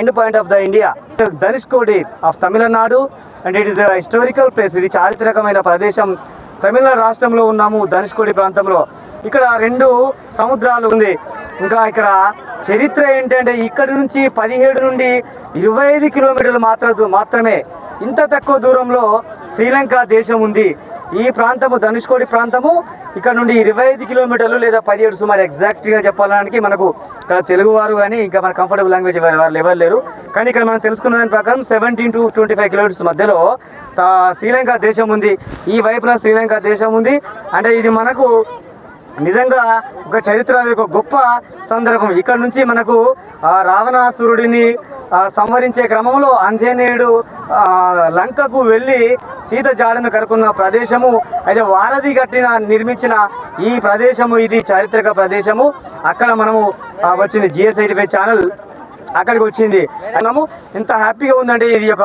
End point of the India Dhanushkodi of Tamil Nadu and it is historical place ఇది చారిత్రకమైన ప్రదేశం. తమిళనాడు రాష్ట్రంలో ఉన్నాము ధనుష్కోడి ప్రాంతంలో. ఇక్కడ రెండు సముద్రాలు ఉంది. ఇంకా ఇక్కడ చరిత్ర ఏంటంటే ఇక్కడి నుంచి పదిహేడు నుండి ఇరవై ఐదు కిలోమీటర్లు మాత్ర మాత్రమే. ఇంత తక్కువ దూరంలో శ్రీలంక దేశం ఉంది. ఈ ప్రాంతము ధనుష్కోడి ప్రాంతము. ఇక్కడ నుండి ఇరవై ఐదు కిలోమీటర్లు లేదా పదిహేడు సుమారు ఎగ్జాక్ట్గా చెప్పాలడానికి మనకు ఇక్కడ తెలుగు వారు కానీ ఇంకా మన కంఫర్టబుల్ లాంగ్వేజ్ వారు ఎవరు లేరు. కానీ ఇక్కడ మనం తెలుసుకున్న దాని ప్రకారం seventeen to twenty five kilometres మధ్యలో శ్రీలంక దేశం ఉంది. ఈ వైపున శ్రీలంక దేశం ఉంది. అంటే ఇది మనకు నిజంగా ఒక చరిత్ర ఒక గొప్ప సందర్భం. ఇక్కడ నుంచి మనకు రావణాసురుడిని సంహరించే క్రమంలో ఆంజనేయుడు లంకకు వెళ్ళి సీత జాడను కనుక్కున్న ప్రదేశము అయితే వారధి కట్టిన నిర్మించిన ఈ ప్రదేశము ఇది చారిత్రక ప్రదేశము. అక్కడ మనము వచ్చింది జిఎస్ఐటిఫై ఛానల్. అక్కడికి వచ్చింది. మనము ఎంత హ్యాపీగా ఉందంటే ఇది ఒక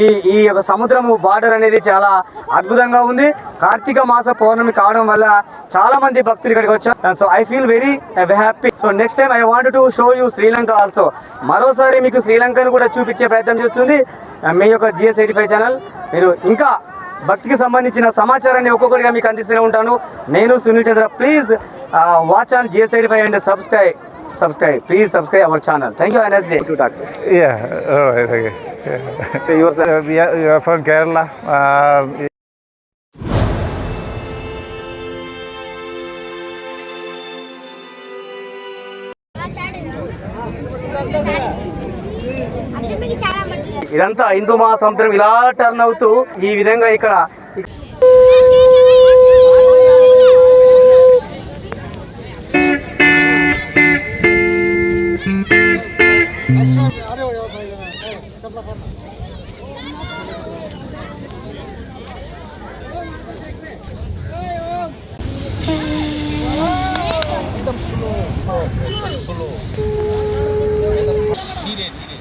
ఈ ఈ యొక్క సముద్రము బార్డర్ అనేది చాలా అద్భుతంగా ఉంది. కార్తీక మాస పౌర్ణమి కావడం వల్ల చాలా మంది భక్తులు ఇక్కడికి వచ్చారు. So I feel very happy so next time I want to show you Sri Lanka also మరోసారి మీకు శ్రీలంకను కూడా చూపించే ప్రయత్నం చేస్తుంది. Uh, మీ యొక్క జిఎస్ ఎయిటీ ఫైవ్ ఛానల్ మీరు ఇంకా భక్తికి సంబంధించిన సమాచారాన్ని ఒక్కొక్కటిగా మీకు అందిస్తూనే ఉంటాను. నేను Sunil Chandra. Please watch on GS eighty five and subscribe subscribe please subscribe our channel thank you and nice day to talk Yeah, all right, okay. Yeah. so yours Uh, we are, we are from Kerala. Uh, అంటే మీకు చాలా మంది ఇదంతా హిందూ మహాసముద్రం ఇలా turn అవుతూ ఈ విధంగా ఇక్కడ एकदम स्लो स्लो धीरे धीरे